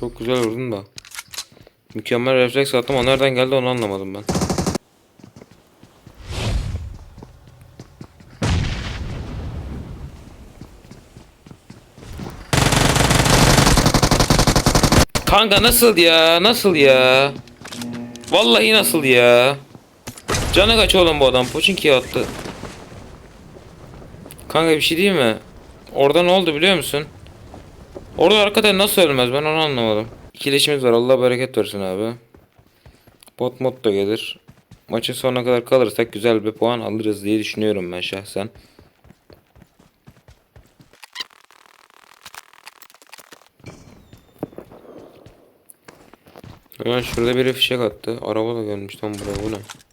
Çok güzel vurdun da. Mükemmel refleks attım. O nereden geldi onu anlamadım ben. Kanka nasıl ya? Nasıl ya? Vallahi nasıl ya? Canı kaç oğlum bu adam? Poçinki attı. Kanka bir şey değil mi? Orada ne oldu biliyor musun? Orada arkadaş nasıl ölmez ben onu anlamadım. İkileşimiz var Allah bereket versin abi. Bot mod da gelir. Maçın sonuna kadar kalırsak güzel bir puan alırız diye düşünüyorum ben şahsen. Hemen şurada biri fişek attı. Araba da gelmiş tam buraya bu ne?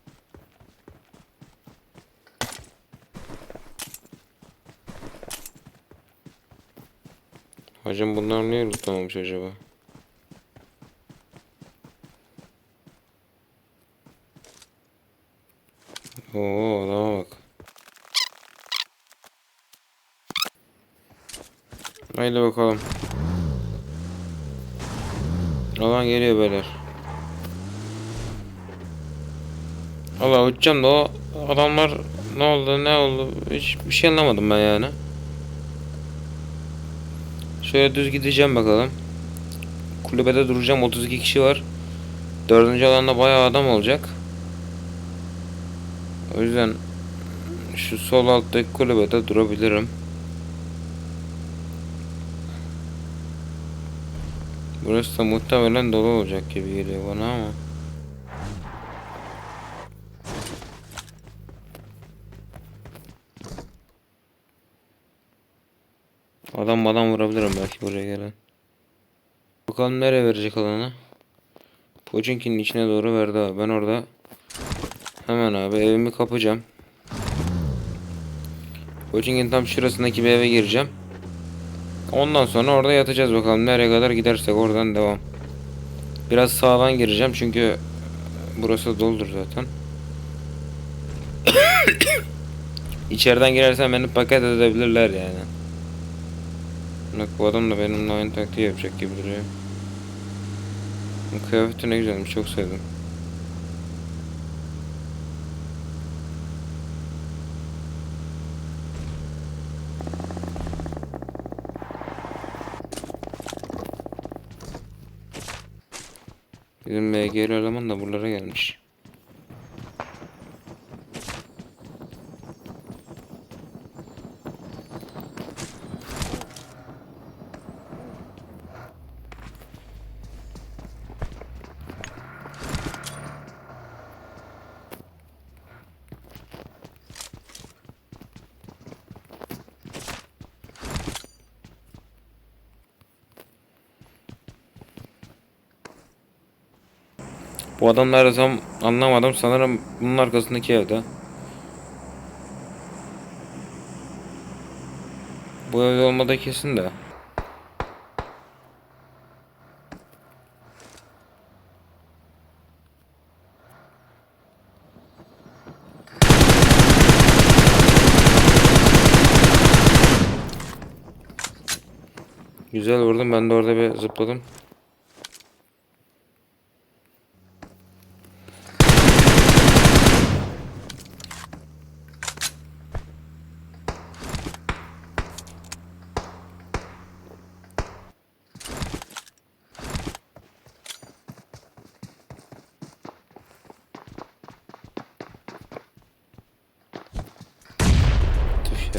Hacım bunlar niye lootamamış acaba? Oo adama bak. Haydi bakalım. Alan geliyor beyler. Allah uçacağım da o adamlar ne oldu ne oldu hiç bir şey anlamadım ben yani. Şöyle düz gideceğim bakalım. Kulübede duracağım 32 kişi var. Dördüncü alanda bayağı adam olacak. O yüzden şu sol alttaki kulübede durabilirim. Burası da muhtemelen dolu olacak gibi geliyor bana ama. Adam adam belki buraya gelen. Bakalım nereye verecek alanı. Pochinki'nin içine doğru verdi abi. Ben orada hemen abi evimi kapacağım. Pochinki'nin tam şurasındaki bir eve gireceğim. Ondan sonra orada yatacağız bakalım. Nereye kadar gidersek oradan devam. Biraz sağdan gireceğim çünkü burası doludur zaten. İçeriden girersen beni paket edebilirler yani. Bak bu adam da benimle aynı taktiği yapacak gibi duruyor. Bu kıyafeti ne güzelmiş çok sevdim. Bizim MG'li eleman da buralara gelmiş. Bu adamlar tam anlamadım. Sanırım bunun arkasındaki evde. Bu evde olmadığı kesin de. Güzel vurdum. Ben de orada bir zıpladım.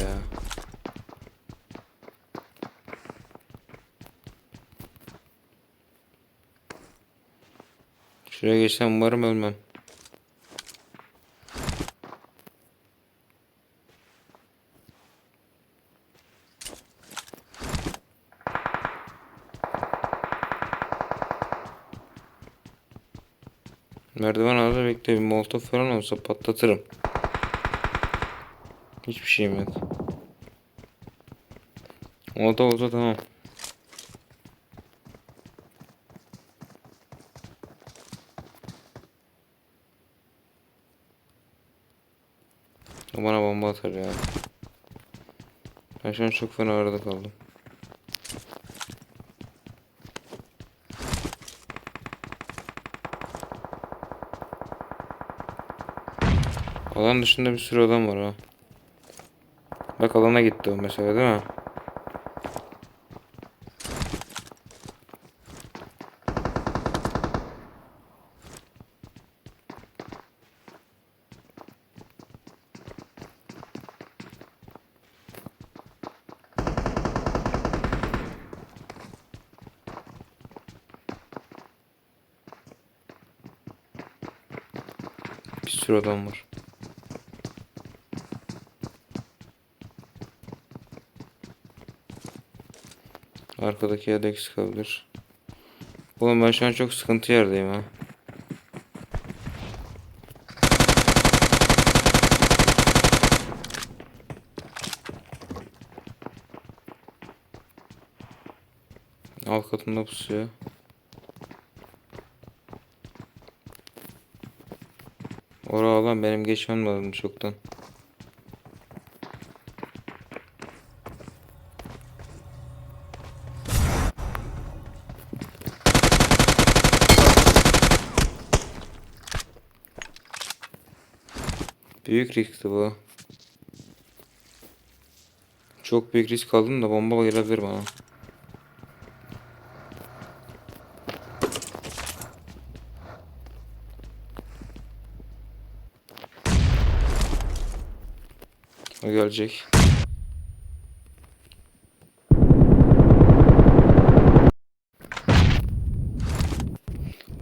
Ya. Şuraya geçsem umarım ölmem. Merdiven ağzı bekle bir molotof falan olsa patlatırım. Hiçbir şeyim yok. Oldu oldu tamam. O bana bomba atar ya. Ben şu an çok fena arada kaldım. Alan dışında bir sürü adam var ha. Bak alana gitti o mesela değil mi? Bir sürü adam var. Arkadaki yerde eksik kalabilir. Oğlum ben şu an çok sıkıntı yerdeyim ha. Alt katında pusuyor. Ora alan benim geçmem lazım çoktan. Büyük riskti bu. Çok büyük risk aldım da bomba gelebilir bana. O gelecek.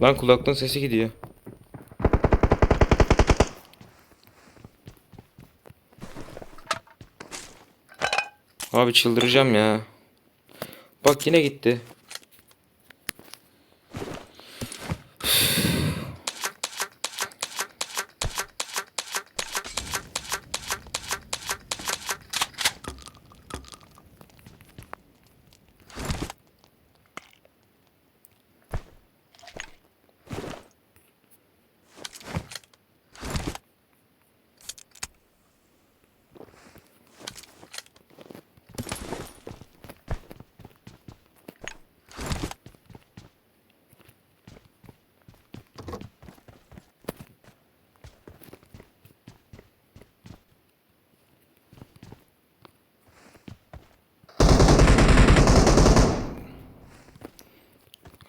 Lan kulaklığın sesi gidiyor. Abi çıldıracağım ya. Bak yine gitti.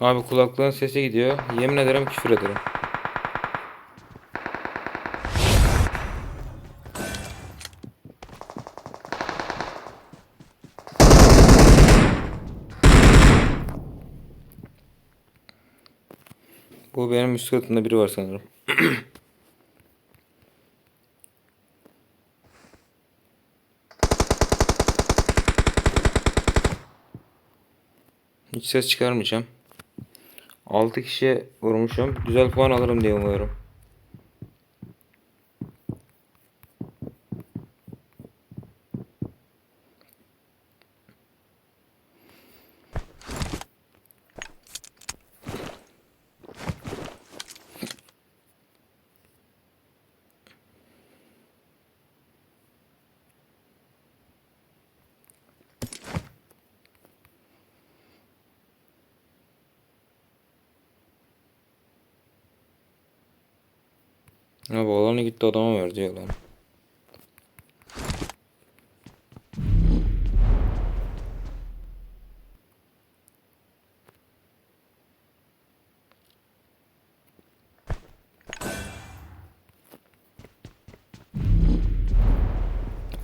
Abi kulaklığın sesi gidiyor. Yemin ederim küfür ederim. Bu benim üst katında biri var sanırım. Hiç ses çıkarmayacağım. 6 kişiye vurmuşum. Güzel puan alırım diye umuyorum. Ha bu alanı gitti adama verdi ya lan.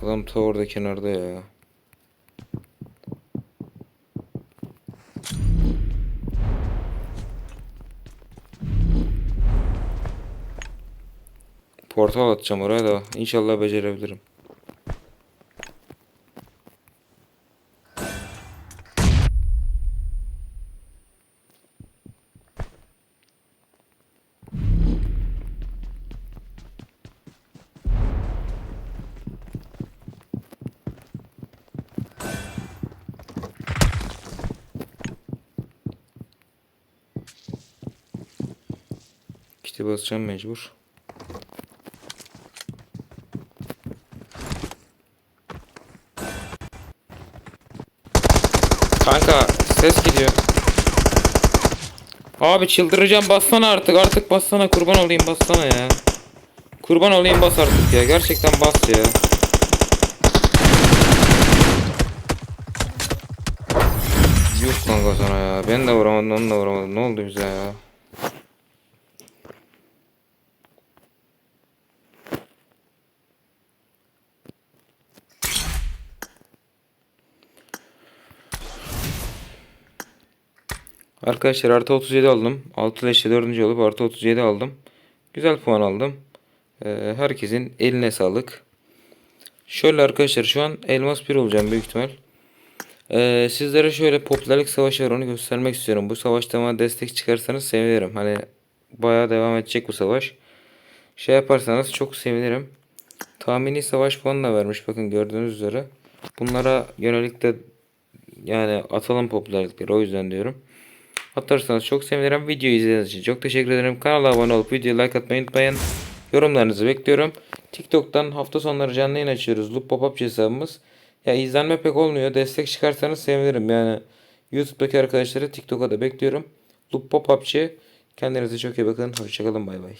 Adam ta orada kenarda ya. Portal atacağım oraya da inşallah becerebilirim. Kiti basacağım mecbur. Kanka ses gidiyor. Abi çıldıracağım bassana artık artık bassana kurban olayım bassana ya. Kurban olayım bas artık ya. Gerçekten bas ya. Yok kanka sana ya. Ben de vuramadım onu da vuramadım. Ne oldu bize ya? Arkadaşlar artı 37 aldım. 6 leşe 4. olup artı 37 aldım. Güzel puan aldım. Ee, herkesin eline sağlık. Şöyle arkadaşlar şu an elmas 1 olacağım büyük ihtimal. Ee, sizlere şöyle popülerlik savaşı var onu göstermek istiyorum. Bu savaşta bana destek çıkarsanız sevinirim. Hani bayağı devam edecek bu savaş. Şey yaparsanız çok sevinirim. Tahmini savaş puanı da vermiş bakın gördüğünüz üzere. Bunlara yönelik de yani atalım popülerlikleri o yüzden diyorum. Atarsanız çok sevinirim. Videoyu izlediğiniz için çok teşekkür ederim. Kanala abone olup videoyu like atmayı unutmayın. Yorumlarınızı bekliyorum. TikTok'tan hafta sonları canlı yayın açıyoruz. Loop Pop-Up hesabımız. Ya izlenme pek olmuyor. Destek çıkarsanız sevinirim. Yani YouTube'daki arkadaşları TikTok'a da bekliyorum. Loop Pop-Up'çı. Kendinize çok iyi bakın. Hoşçakalın. Bay bay.